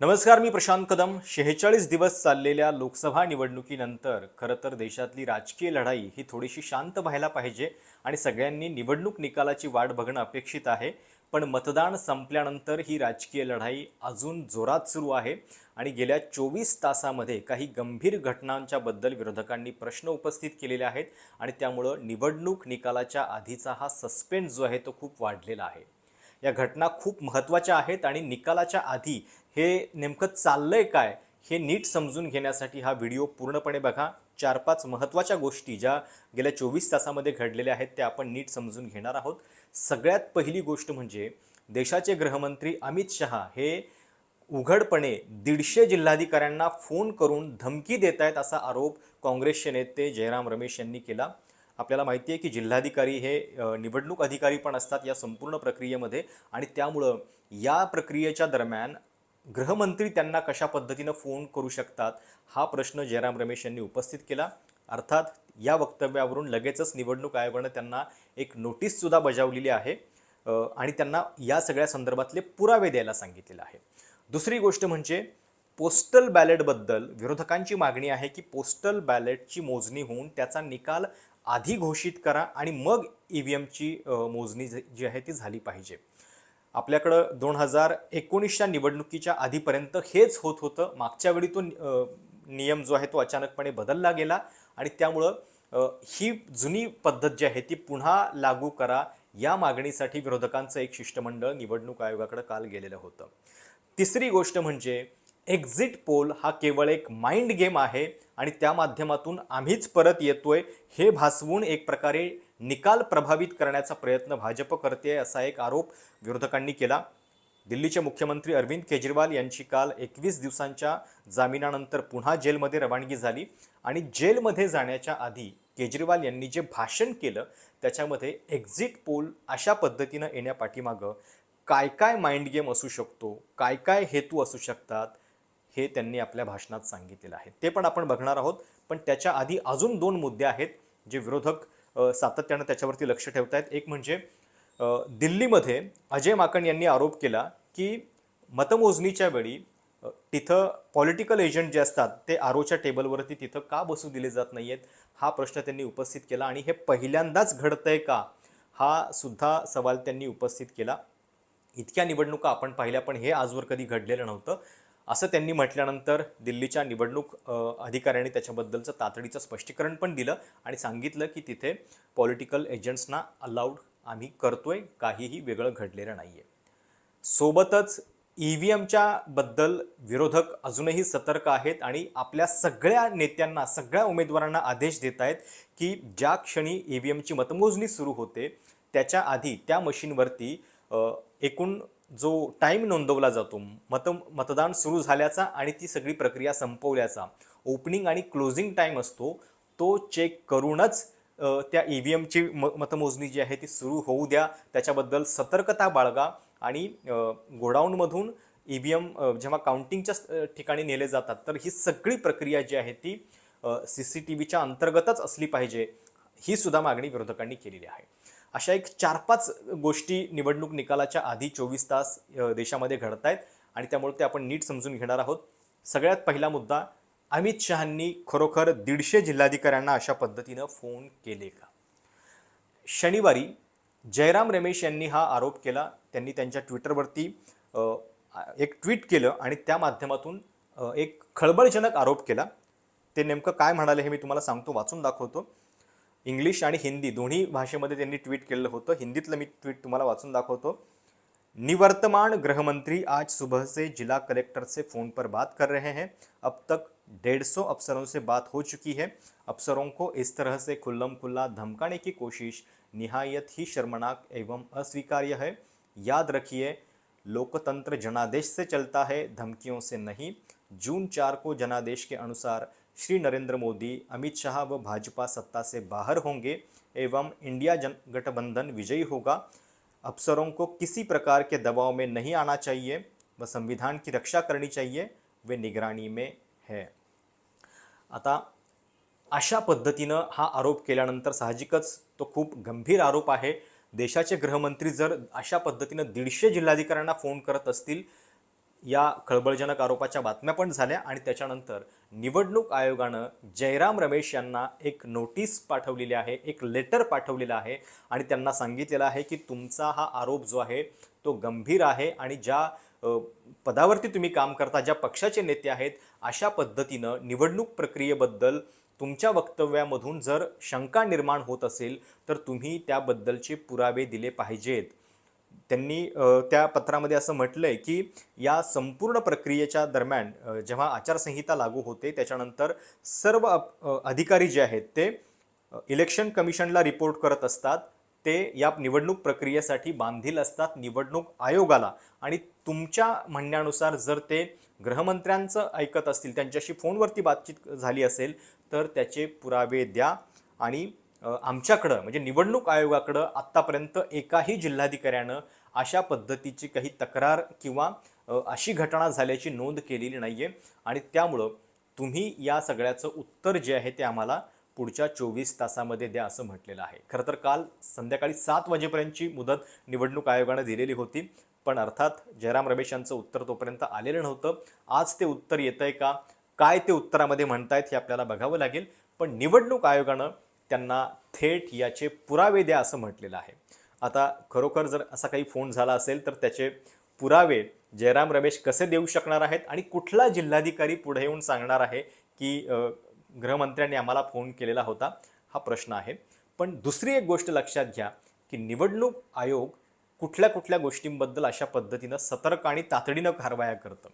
नमस्कार मी प्रशांत कदम. शेहेचाळीस दिवस चाललेल्या लोकसभा निवडणुकीनंतर खरं तर देशातली राजकीय लढाई ही थोडीशी शांत व्हायला पाहिजे आणि सगळ्यांनी निवडणूक निकालाची वाट बघणं अपेक्षित आहे. पण मतदान संपल्यानंतर ही राजकीय लढाई अजून जोरात सुरू आहे आणि गेल्या चोवीस तासामध्ये काही गंभीर घटनांच्याबद्दल विरोधकांनी प्रश्न उपस्थित केलेले आहेत आणि त्यामुळं निवडणूक निकालाच्या आधीचा हा सस्पेन्स जो आहे तो खूप वाढलेला आहे. या घटना खूप महत्त्वाच्या आहेत आणि निकालाच्या आधी हे नेमकं चाललंय काय हे नीट समजून घेण्यासाठी हा व्हिडिओ पूर्णपणे बघा. चार पाच महत्त्वाच्या गोष्टी ज्या गेल्या चोवीस तासामध्ये घडलेल्या आहेत त्या आपण नीट समजून घेणार आहोत. सगळ्यात पहिली गोष्ट म्हणजे देशाचे गृहमंत्री अमित शहा हे उघडपणे दीडशे जिल्हाधिकाऱ्यांना फोन करून धमकी देत आहेत असा आरोप काँग्रेसचे नेते जयराम रमेश यांनी केला. आपल्याला माहिती आहे की जिल्हाधिकारी हे निवडणूक अधिकारी पण असतात या संपूर्ण प्रक्रियेमध्ये आणि त्यामुळं या प्रक्रियेच्या दरम्यान गृहमंत्री त्यांना कशा पद्धतीनं फोन करू शकतात हा प्रश्न जयराम रमेश यांनी उपस्थित केला. अर्थात या वक्तव्यावरून लगेचच निवडणूक आयोगानं त्यांना एक नोटीससुद्धा बजावलेली आहे आणि त्यांना या सगळ्या संदर्भातले पुरावे द्यायला सांगितलेलं आहे. दुसरी गोष्ट म्हणजे पोस्टल बॅलेटबद्दल विरोधकांची मागणी आहे की पोस्टल बॅलेटची मोजणी होऊन त्याचा निकाल आधी घोषित करा आणि मग ई व्ही एमची मोजणी जी आहे ती झाली पाहिजे. आपल्याकडं दोन हजार एकोणीसच्या निवडणुकीच्या आधीपर्यंत हेच होत होतं. मागच्या वेळी तो नियम जो आहे तो अचानकपणे बदलला गेला आणि त्यामुळं ही जुनी पद्धत जी आहे ती पुन्हा लागू करा. या मागणीसाठी विरोधकांचं एक शिष्टमंडळ निवडणूक आयोगाकडे काल गेलेलं होतं. तिसरी गोष्ट म्हणजे एक्झिट पोल हा केवळ एक माइंड गेम आहे आणि त्या माध्यमातून आम्हीच परत येतोय हे भासवून एक प्रकारे निकाल प्रभावित करण्याचा प्रयत्न भाजप करते असा एक आरोप विरोधकांनी केला. दिल्लीचे मुख्यमंत्री अरविंद केजरीवाल यांची काल एकवीस दिवसांच्या जामिनानंतर पुन्हा जेलमध्ये रवानगी झाली आणि जेलमध्ये जाण्याच्या आधी केजरीवाल यांनी जे भाषण केलं त्याच्यामध्ये एक्झिट पोल अशा पद्धतीनं येण्यापाठीमागं काय काय माइंड गेम असू शकतो काय काय हेतू असू शकतात हे त्यांनी आपल्या भाषणात सांगितलेलं आहे. ते पण आपण बघणार आहोत. पण त्याच्या आधी अजून दोन मुद्दे आहेत जे विरोधक सातत्यानं त्याच्यावरती लक्ष ठेवत आहेत एक म्हणजे दिल्लीमध्ये अजय माकन यांनी आरोप केला की मतमोजणीच्या वेळी तिथं पॉलिटिकल एजंट जे असतात ते आरोच्या टेबलवरती तिथं का बसू दिले जात नाही आहेत हा प्रश्न त्यांनी उपस्थित केला आणि हे पहिल्यांदाच घडतंय का? हा सुद्धा सवाल त्यांनी उपस्थित केला. इतक्या निवडणुका आपण पाहिल्या पण हे आजवर कधी घडलेलं नव्हतं. असं त्यांनी म्हटल्यानंतर दिल्लीच्या निवडणूक अधिकाऱ्यांनी त्याच्याबद्दलचं तातडीचं स्पष्टीकरण पण दिलं आणि सांगितलं की तिथे पॉलिटिकल एजंट्सना अलाउड आम्ही करतोय काहीही वेगळं घडलेलं नाही आहे सोबतच ई व्ही एमच्या बद्दल विरोधक अजूनही सतर्क आहेत आणि आपल्या सगळ्या नेत्यांना सगळ्या उमेदवारांना आदेश देत आहेत की ज्या क्षणी ई व्ही एमची मतमोजणी सुरू होते त्याच्या आधी त्या मशीनवरती एकूण जो टाईम नोंदवला जातो मत मतदान सुरू झाल्याचा आणि ती सगळी प्रक्रिया संपवल्याचा ओपनिंग आणि क्लोजिंग टाईम असतो तो चेक करूनच त्या ई व्ही एमची म मतमोजणी जी आहे ती सुरू होऊ द्या. त्याच्याबद्दल सतर्कता बाळगा आणि गोडाऊनमधून ई व्ही एम जेव्हा काउंटिंगच्या ठिकाणी नेले जातात तर ही सगळी प्रक्रिया जी आहे ती सी सी टी व्हीच्या अंतर्गतच असली पाहिजे ही सुद्धा मागणी विरोधकांनी केलेली आहे. अशा एक चार पाच गोष्टी निवडणूक निकालाच्या आधी चोवीस तास देशामध्ये घडत आहेत आणि त्यामुळे ते आपण नीट समजून घेणार आहोत. सगळ्यात पहिला मुद्दा अमित शहांनी खरोखर दीडशे जिल्हाधिकाऱ्यांना अशा पद्धतीनं फोन केले का? शनिवारी जयराम रमेश यांनी हा आरोप केला. त्यांनी त्यांच्या ट्विटरवरती एक ट्विट केलं आणि त्या माध्यमातून एक खळबळजनक आरोप केला. ते नेमकं काय म्हणाले हे मी तुम्हाला सांगतो वाचून दाखवतो. इंग्लिश आणि हिंदी दोन्ही भाषेमध्ये त्यांनी ट्विट केलेलं होतं. हिंदीतलं मी ट्विट तुम्हाला वाचून दाखवतो. निवर्तमान गृहमंत्री आज सुबह से जिला कलेक्टर से फ़ोन पर बात कर रहे हैं. अब तक डेढ़ सौ अफसरों से बात हो चुकी है. अफसरों को इस तरह से खुल्लम खुल्ला धमकाने की कोशिश निहायत ही शर्मनाक एवं अस्वीकार्य है. याद रखिए, लोकतंत्र जनादेश से चलता है, धमकियों से नहीं. जून चार को जनादेश के अनुसार श्री नरेंद्र मोदी अमित शाह व भाजपा सत्ता से बाहर होंगे एवं इंडिया जन गठबंधन विजयी होगा। अफसरों को किसी प्रकार के दबाव में नहीं आना चाहिए व संविधान की रक्षा करनी चाहिए वे निगरानी में है। आता अशा पद्धतीनं हा आरोप केल्यानंतर साहजिकच तो खूप गंभीर आरोप आहे। देशाचे गृहमंत्री जर अशा पद्धतीनं दीडशे जिल्हाधिकाऱ्यांना फोन करत असतील या खळबळजनक आरोपाच्या बातम्या पण झाल्या आणि त्याच्यानंतर निवडणूक आयोगानं जयराम रमेश यांना एक नोटीस पाठवलेली आहे एक लेटर पाठवलेलं आहे आणि त्यांना सांगितलेलं आहे की तुमचा हा आरोप जो आहे तो गंभीर आहे आणि ज्या पदावरती तुम्ही काम करता ज्या पक्षाचे नेते आहेत अशा पद्धतीनं निवडणूक प्रक्रियेबद्दल तुमच्या वक्तव्यामधून जर शंका निर्माण होत असेल तर तुम्ही त्याबद्दलचे पुरावे दिले पाहिजेत. त्यांनी त्या पत्रामध्ये असं म्हटलंय की या संपूर्ण प्रक्रियेच्या दरम्यान जेव्हा आचारसंहिता लागू होते त्याच्यानंतर सर्व अधिकारी जे आहेत ते इलेक्शन कमिशनला रिपोर्ट करत असतात. ते या निवडणूक प्रक्रियेसाठी बांधील असतात निवडणूक आयोगाला. आणि तुमच्या म्हणण्यानुसार जर ते गृहमंत्र्यांचं ऐकत असतील त्यांच्याशी फोनवरती बातचीत झाली असेल तर त्याचे पुरावे द्या. आणि आमच्याकडं म्हणजे निवडणूक आयोगाकडं आत्तापर्यंत एकाही जिल्हाधिकाऱ्यानं अशा पद्धतीची काही तक्रार किंवा अशी घटना झाल्याची नोंद केलेली नाही आहे आणि त्यामुळं तुम्ही या सगळ्याचं उत्तर जे आहे ते आम्हाला पुढच्या चोवीस तासामध्ये द्या असं म्हटलेलं आहे. खरं तर काल संध्याकाळी सात वाजेपर्यंतची मुदत निवडणूक आयोगानं दिलेली होती. पण अर्थात जयराम रमेश यांचं उत्तर तोपर्यंत आलेलं नव्हतं. आज ते उत्तर येतं आहे का? काय ते उत्तरामध्ये म्हणतायत हे आपल्याला बघावं लागेल. पण निवडणूक आयोगानं त्यांना थेट याचे पुरावे द्या असं म्हटलेलं आहे. आता खरोखर जर असा काही फोन झाला असेल तर त्याचे पुरावे जयराम रमेश कसे देऊ शकणार आहेत आणि कुठला जिल्हाधिकारी पुढे येऊन सांगणार आहे की गृहमंत्र्यांनी आम्हाला फोन केलेला होता? हा प्रश्न आहे. पण दुसरी एक गोष्ट लक्षात घ्या की निवडणूक आयोग कुठल्या कुठल्या गोष्टींबद्दल अशा पद्धतीनं सतर्क आणि तातडीनं कारवाया करतं.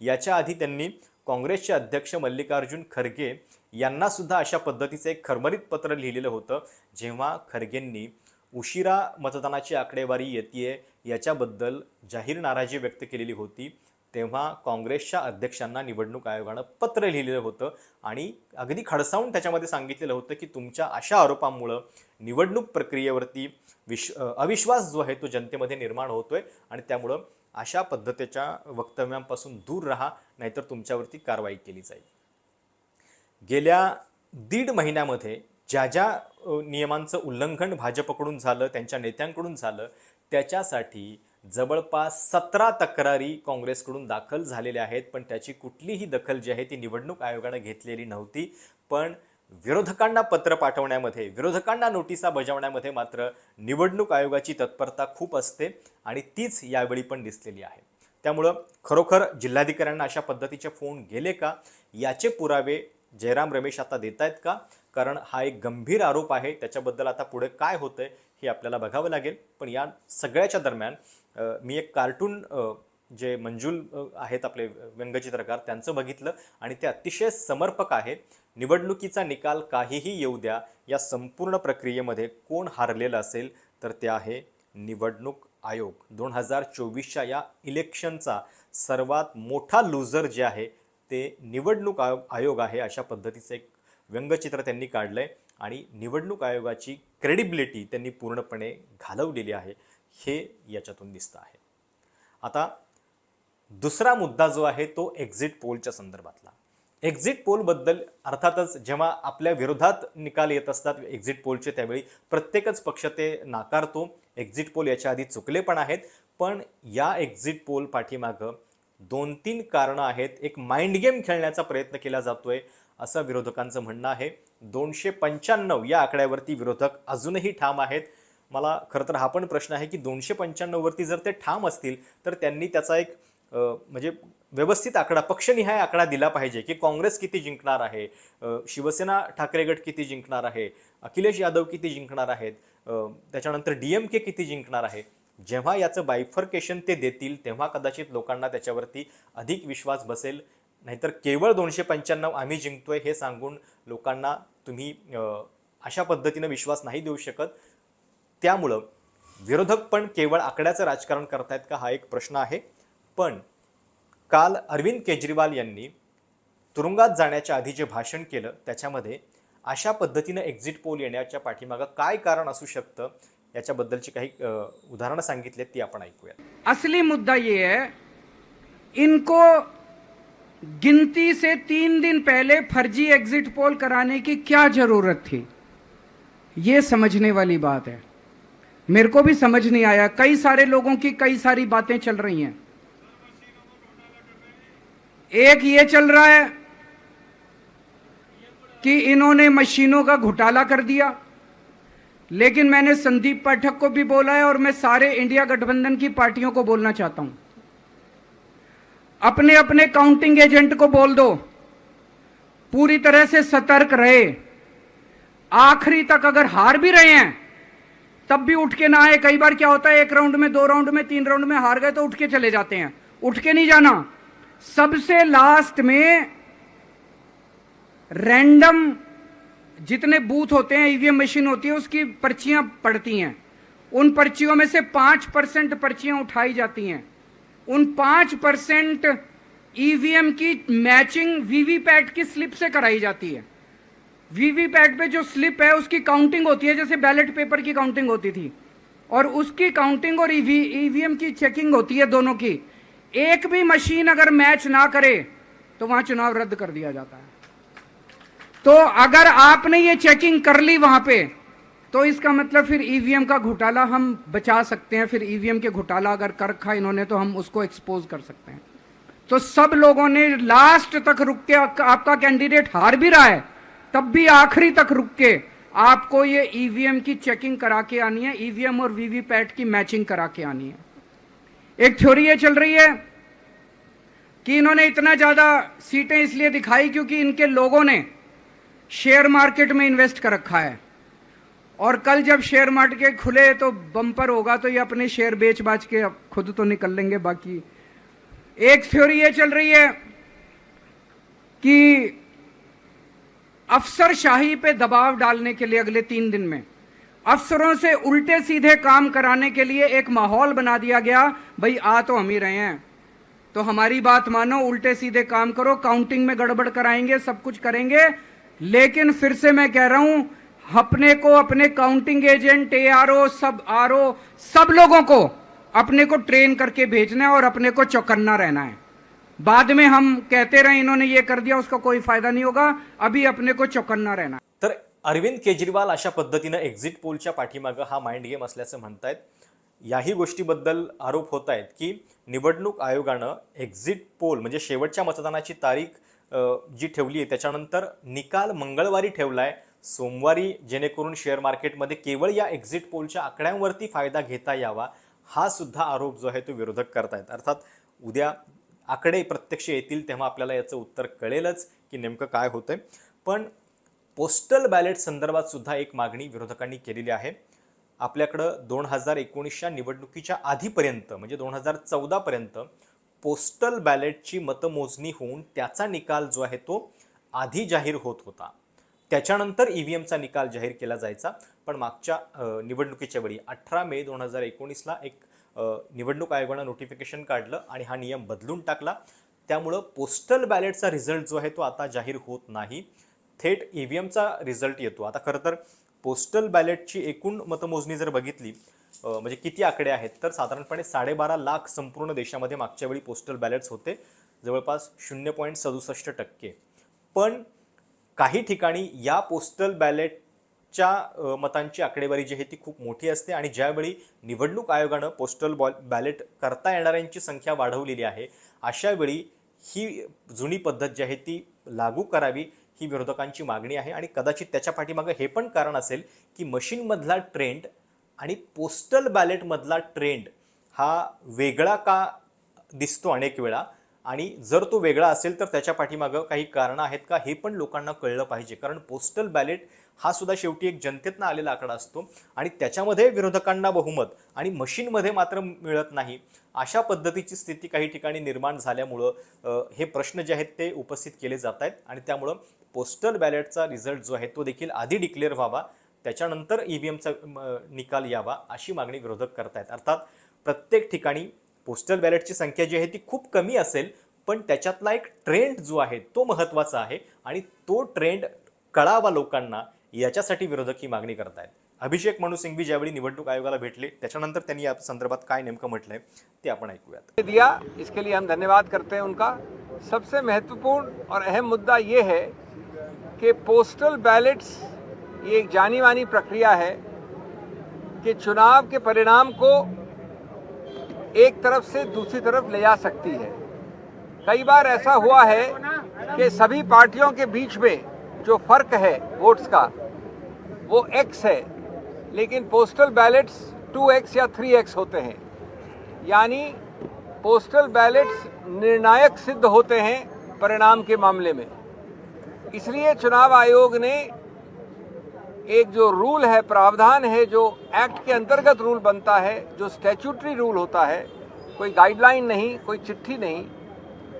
याच्या आधी त्यांनी काँग्रेसचे अध्यक्ष मल्लिकार्जुन खरगे यांनासुद्धा अशा पद्धतीचं एक खरमरीत पत्र लिहिलेलं होतं जेव्हा खरगेंनी उशिरा मतदानाची आकडेवारी येते याच्याबद्दल जाहीर नाराजी व्यक्त केलेली होती तेव्हा काँग्रेसच्या अध्यक्षांना निवडणूक आयोगानं पत्र लिहिलेलं होतं आणि अगदी खडसावून त्याच्यामध्ये सांगितलेलं होतं की तुमच्या अशा आरोपांमुळं निवडणूक प्रक्रियेवरती विश अविश्वास जो आहे तो जनतेमध्ये निर्माण होतोय आणि त्यामुळं अशा पद्धतीच्या वक्तव्यांपासून दूर राहा नाहीतर तुमच्यावरती कारवाई केली जाईल. गेल्या दीड महिन्यामध्ये ज्या ज्या नियमांचं उल्लंघन भाजपकडून झालं त्यांच्या नेत्यांकडून झालं त्याच्यासाठी जवळपास सतरा तक्रारी काँग्रेसकडून दाखल झालेल्या आहेत पण त्याची कुठलीही दखल जी आहे ती निवडणूक आयोगानं घेतलेली नव्हती. पण विरोधकांना पत्र पाठवण्यामध्ये विरोधकांना नोटिसा बजावण्यामध्ये मात्र निवडणूक आयोगाची तत्परता खूप असते आणि तीच यावेळी पण दिसलेली आहे. त्यामुळं खरोखर जिल्हाधिकाऱ्यांना अशा पद्धतीचे फोन गेले का? याचे पुरावे जयराम रमेश आता देत आहेत का? कारण हा एक गंभीर आरोप आहे त्याच्याबद्दल आता पुढे काय होतंय हे आपल्याला बघावं लागेल. पण या सगळ्याच्या दरम्यान मी एक कार्टून जे मंजूल आहेत आपले व्यंगचित्रकार त्यांचं बघितलं आणि ते अतिशय समर्पक आहे. निवडणुकीचा निकाल काहीही येऊ द्या या संपूर्ण प्रक्रियेमध्ये कोण हारलेलं असेल तर ते आहे निवडणूक आयोग. दोन हजार चोवीसच्या या इलेक्शनचा सर्वात मोठा लुझर जे आहे ते निवडणूक आयोग आयोग आहे अशा पद्धतीचं एक व्यंगचित्र त्यांनी काढलं आहे आणि निवडणूक आयोगाची क्रेडिबिलिटी त्यांनी पूर्णपणे घालवलेली आहे हे याच्यातून दिसतं आहे. आता दुसरा मुद्दा जो आहे तो एक्झिट पोलच्या संदर्भातला. एक्झिट पोलबद्दल अर्थातच जेव्हा आपल्या विरोधात निकाल येत असतात एक्झिट पोलचे त्यावेळी प्रत्येकच पक्ष ते नाकारतो. एक्झिट पोल याच्या आधी चुकले पण आहेत पण या एक्झिट पोल पाठीमागं दोन तीन कारणं आहेत. एक माइंड गेम खेळण्याचा प्रयत्न केला जातोय असं विरोधकांचं म्हणणं आहे. दोनशे पंच्याण्णव या आकड्यावरती विरोधक अजूनही ठाम आहेत. मला खरं तर हा पण प्रश्न आहे की दोनशे पंच्याण्णववरती जर ते ठाम असतील तर त्यांनी त्याचा एक म्हणजे व्यवस्थित आकडा पक्षनिहाय आकडा दिला पाहिजे की काँग्रेस किती जिंकणार आहे शिवसेना ठाकरे गट किती जिंकणार आहे अखिलेश यादव किती जिंकणार आहेत त्याच्यानंतर डी एम के किती जिंकणार आहे जेव्हा याचं बायफर्केशन ते देतील तेव्हा कदाचित लोकांना त्याच्यावरती अधिक विश्वास बसेल. नाहीतर केवळ दोनशे पंच्याण्णव आम्ही जिंकतोय हे सांगून लोकांना तुम्ही अशा पद्धतीनं विश्वास नाही देऊ शकत. त्यामुळं विरोधक पण केवळ आकड्याचं राजकारण करतायत का हा एक प्रश्न आहे. पण काल अरविंद केजरीवाल यांनी तुरुंगात जाण्याच्या आधी जे भाषण केलं त्याच्यामध्ये अशा पद्धतीनं एक्झिट पोल येण्याच्या पाठीमागं काय कारण असू शकतं याच्याबद्दलची काही उदाहरणं सांगितलीत ती आपण ऐकूया असली मुद्दा ये है इनको गिनती से तीन दिन पहले फर्जी एग्जिट पोल कराने की क्या जरूरत थी? ये समझने वाली बात है। मेरे को भी समझ नहीं आया। कई सारे लोगों की कई सारी बातें चल रही हैं। एक ये चल रहा है कि इन्होंने मशीनों का घोटाला कर दिया। लेकिन मैंने संदीप पाठक को भी बोला है और मैं सारे इंडिया गठबंधन की पार्टियों को बोलना चाहता हूँ। अपने अपने काउंटिंग एजेंट को बोल दो। पूरी तरह से सतर्क रहे। आखिरी तक अगर हार भी रहे हैं, तब भी उठ के ना आए। कई बार क्या होता है, एक राउंड में, दो राउंड में, तीन राउंड में हार गए तो उठ के चले जाते हैं। उठ के नहीं जाना। सबसे लास्ट में रैंडम जितने बूथ होते हैं ईवीएम मशीन होती है, उसकी पर्चियाँ पड़ती हैं। उन पर्चियों में से पाँच परसेंट पर्चियाँ उठाई जाती हैं। उन पाँच परसेंट ईवीएम की मैचिंग वीवीपैट की स्लिप से कराई जाती है। वीवीपैट पे जो स्लिप है, उसकी काउंटिंग होती है, जैसे बैलेट पेपर की काउंटिंग होती थी। और उसकी काउंटिंग और ईवीएम की चेकिंग होती है दोनों की। एक भी मशीन अगर मैच ना करे तो वहाँ चुनाव रद्द कर दिया जाता है। तो अगर आपने ये चेकिंग कर ली वहाँ पे तो इसका मतलब फिर ईवीएम का घोटाला हम बचा सकते हैं। फिर ईवीएम के घोटाला अगर कर रखा इन्होंने तो हम उसको एक्सपोज कर सकते हैं। तो सब लोगों ने लास्ट तक रुक के आपका कैंडिडेट हार भी रहा है, तब भी आखिरी तक रुक के आपको ये ईवीएम की चेकिंग करा के आनी है। ईवीएम और वीवीपैट की मैचिंग करा के आनी है। एक थ्योरी ये चल रही है कि इन्होंने इतना ज़्यादा सीटें इसलिए दिखाई क्योंकि इनके लोगों ने शेयर मार्केट में इन्वेस्ट कर रखा है। और कल जब शेयर मार्केट खुले तो बम्पर होगा तो ये अपने शेयर बेच बाच के खुद तो निकल लेंगे, बाकी एक थ्योरी ये चल रही है कि अफसरशाही पे दबाव डालने के लिए अगले तीन दिन में अफसरों से उल्टे सीधे काम कराने के लिए एक माहौल बना दिया गया, भाई, आ तो हम ही रहे हैं। तो हमारी बात मानो, उल्टे सीधे काम करो, काउंटिंग में गड़बड़ कराएँगे, सब कुछ करेंगे। लेकिन फिर से मैं कह रहा हूँ, अपने को, अपने counting agent A R O sub R O सब लोगों को अपने को ट्रेन करके भेजना है और अपने को चौकन्ना रहना है। बाद में हम कहते रहे, इन्होंने ये कर दिया, उसका कोई फ़ायदा नहीं होगा। अभी अपने को चौकन्ना रहना है। अरविंद केजरीवाल अशा पद्धतीनं एक्झिट पोलच्या पाठीमागं हा माइंड गेम असल्याचं म्हणतायत. याही गोष्टीबद्दल आरोप होत आहेत की निवडणूक आयोगानं एक्झिट पोल म्हणजे शेवटच्या मतदानाची तारीख जी ठेवली आहे त्याच्यानंतर निकाल मंगळवारी ठेवला आहे सोमवारी जेणेकरून शेअर मार्केटमध्ये केवळ या एक्झिट पोलच्या आकड्यांवरती फायदा घेता यावा हा सुद्धा आरोप जो आहे तो विरोधक करतायत. अर्थात उद्या आकडे प्रत्यक्ष येतील तेव्हा आपल्याला याचं उत्तर कळेलच की नेमकं काय होतं पण पोस्टल बॅलेट संदर्भात सुद्धा एक मागणी विरोधकांनी केलेली आहे. आपल्याकडं दोन हजार एकोणीसच्या निवडणुकीच्या आधीपर्यंत म्हणजे दोन हजार चौदापर्यंत पोस्टल बॅलेटची मतमोजणी होऊन त्याचा निकाल जो आहे तो आधी जाहीर होत होता. त्याच्यानंतर ई व्ही एमचा निकाल जाहीर केला जायचा. पण मागच्या निवडणुकीच्या वेळी अठरा मे दोन हजार एकोणीसला एक निवडणूक आयोगानं नोटिफिकेशन काढलं आणि हा नियम बदलून टाकला. त्यामुळं पोस्टल बॅलेटचा रिझल्ट जो आहे तो आता जाहीर होत नाही. थेट ई व्ही एमचा रिझल्ट येतो. आता खरं तर पोस्टल बॅलेटची एकूण मतमोजणी जर बघितली म्हणजे किती आकडे आहेत तर साधारणपणे साडेबारा लाख संपूर्ण देशामध्ये मागच्या वेळी पोस्टल बॅलेट्स होते. जवळपास शून्य पॉईंट सदुसष्ट टक्के. पण काही ठिकाणी या पोस्टल बॅलेटच्या मतांची आकडेवारी जी आहे ती खूप मोठी असते आणि ज्यावेळी निवडणूक आयोगानं पोस्टल बॉल बॅलेट करता येणाऱ्यांची संख्या वाढवलेली आहे अशावेळी ही जुनी पद्धत जी आहे ती लागू करावी. ही विरोधकांची मागणी आहे आणि कदाचित त्याच्या पाठीमागं हे पण कारण असेल की मशीनमधला ट्रेंड आणि पोस्टल बॅलेटमधला ट्रेंड हा वेगळा का दिसतो अनेक वेळा? आणि जर तो वेगळा असेल तर त्याच्या पाठीमागं काही कारणं आहेत का हे पण लोकांना कळलं पाहिजे. कारण पोस्टल बॅलेट हा सुद्धा शेवटी एक जनतेतनं आलेला आकडा असतो आणि त्याच्यामध्ये विरोधकांना बहुमत आणि मशीनमध्ये मात्र मिळत नाही अशा पद्धतीची स्थिती काही ठिकाणी निर्माण झाल्यामुळं हे प्रश्न जे आहेत ते उपस्थित केले जात आहेत आणि त्यामुळं पोस्टल बॅलेटचा रिझल्ट जो आहे तो देखील आधी डिक्लेअर व्हावा त्याच्यानंतर ई व्ही एमचा निकाल यावा अशी मागणी विरोधक करतायत. अर्थात प्रत्येक ठिकाणी पोस्टल बॅलेटची संख्या जी आहे ती खूप कमी असेल पण त्याच्यातला एक ट्रेंड जो आहे तो महत्त्वाचा आहे आणि तो ट्रेंड कळावा लोकांना याच्यासाठी विरोधक ही मागणी आहेत अभिषेक मनु सिंघवी ज्यावेळी निवडणूक आयोगाला भेटले त्याच्यानंतर त्यांनी या संदर्भात काय नेमकं म्हटलंय ते आपण ऐकूयात. दिया इसके लिए हम धन्यवाद करते हैं उनका. सबसे महत्त्वपूर्ण और अहम मुद्दा ये है कि पोस्टल बैलेट्स ये एक जानी मानी प्रक्रिया है कि चुनाव के परिणाम को एक तरफ़ से दूसरी तरफ़ ले जा सकती है। कई बार ऐसा हुआ है कि सभी पार्टियों के बीच में जो फ़र्क है वोट्स का, वो एक्स है, लेकिन पोस्टल बैलेट्स टू एक्स या थ्री एक्स होते हैं। यानी पोस्टल बैलेट्स निर्णायक सिद्ध होते हैं परिणाम के मामले में। इसलिए चुनाव आयोग ने एक जो रूल है, प्रावधान है, जो एक्ट के अंतर्गत रूल बनता है, जो स्टैच्यूटरी रूल होता है, कोई गाइडलाइन नहीं, कोई चिट्ठी नहीं,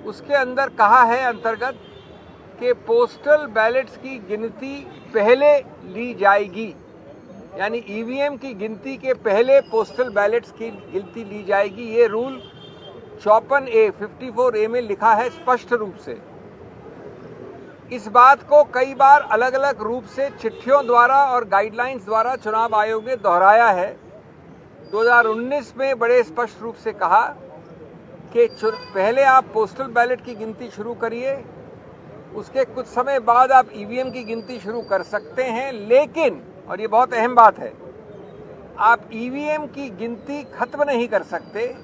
उसके अंदर कहा है अंतर्गत कि पोस्टल बैलेट्स की गिनती पहले ली जाएगी। यानी ईवीएम की गिनती के पहले पोस्टल बैलेट्स की गिनती ली जाएगी। ये रूल चौपन ए फिफ्टी फोर ए में लिखा है स्पष्ट रूप से। इस बात को कई बार अलग अलग रूप से चिट्ठियों द्वारा और गाइडलाइंस द्वारा चुनाव आयोग ने दोहराया है। 2019 में बड़े स्पष्ट रूप से कहा कि पहले आप पोस्टल बैलेट की गिनती शुरू करिए, उसके कुछ समय बाद आप ईवीएम की गिनती शुरू कर सकते हैं, लेकिन, और ये बहुत अहम बात है, आप ईवीएम की गिनती खत्म नहीं कर सकते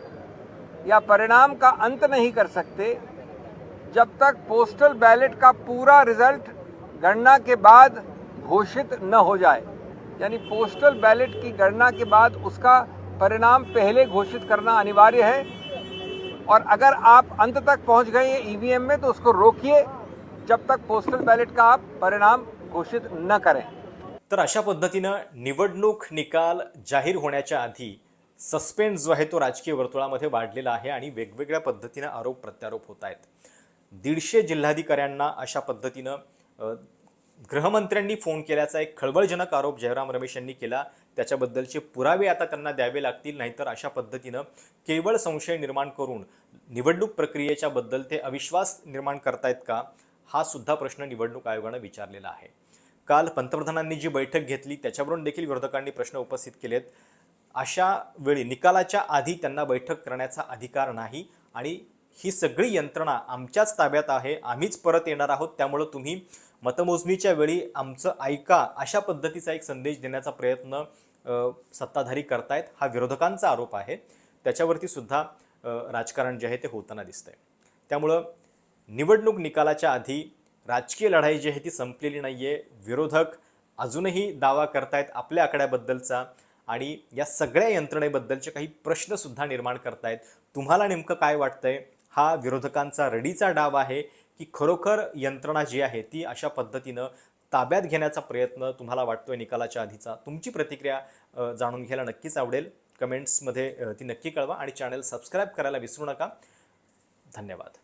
या परिणाम का अंत नहीं कर सकते। जब तक पोस्टल बैलेट का पूरा रिजल्ट गणना के बाद घोषित न हो जाए यानी पोस्टल बैलेट की गणना के बाद उसका परिणाम पहले घोषित करना अनिवार्य है। और अगर आप अंत तक पहुंच गए हैं ईवीएम में तो उसको रोकिए जब तक पोस्टल बैलेट का आप परिणाम घोषित न करें। तर अशा पद्धतीनं निवडणूक निकाल जाहीर होण्याच्या आधी सस्पेंड जो आहे तो राजकीय वर्तुळामध्ये वाढलेला आहे आणि वेगवेगळ्या पद्धतीनं आरोप प्रत्यारोप होत आहेत. दीडशे जिल्हाधिकाऱ्यांना अशा पद्धतीनं गृहमंत्र्यांनी फोन केल्याचा एक खळबळजनक आरोप जयराम रमेश यांनी केला. त्याच्याबद्दलचे पुरावे आता त्यांना द्यावे लागतील नाहीतर अशा पद्धतीनं केवळ संशय निर्माण करून निवडणूक प्रक्रियेच्या बद्दल ते अविश्वास निर्माण करतायत का हा सुद्धा प्रश्न निवडणूक आयोगानं विचारलेला आहे. काल पंतप्रधानांनी जी बैठक घेतली त्याच्यावरून देखील विरोधकांनी प्रश्न उपस्थित केलेत. अशा वेळी निकालाच्या आधी त्यांना बैठक करण्याचा अधिकार नाही आणि ही सगळी यंत्रणा आमच्याच ताब्यात आहे. आम्हीच परत येणार आहोत. त्यामुळं तुम्ही मतमोजणीच्या वेळी आमचं ऐका अशा पद्धतीचा एक संदेश देण्याचा प्रयत्न सत्ताधारी करतायत. हा विरोधकांचा आरोप आहे. त्याच्यावरती सुद्धा राजकारण जे आहे ते होताना दिसतंय. त्यामुळं निवडणूक निकालाच्या आधी राजकीय लढाई जी आहे ती संपलेली नाही आहे विरोधक अजूनही दावा करतायत आपल्या आकड्याबद्दलचा आणि या सगळ्या यंत्रणेबद्दलचे काही प्रश्नसुद्धा निर्माण करतायत. तुम्हाला नेमकं काय वाटतंय? हा विरोधकांचा रडीचा डाव आहे की खरोखर यंत्रणा जी आहे ती अशा पद्धतीनं ताब्यात घेण्याचा प्रयत्न तुम्हाला वाटतोय निकालाच्या आधीचा? तुमची प्रतिक्रिया जाणून घ्यायला नक्कीच आवडेल. कमेंट्समध्ये ती नक्की कळवा आणि चॅनल सबस्क्राईब करायला विसरू नका. धन्यवाद.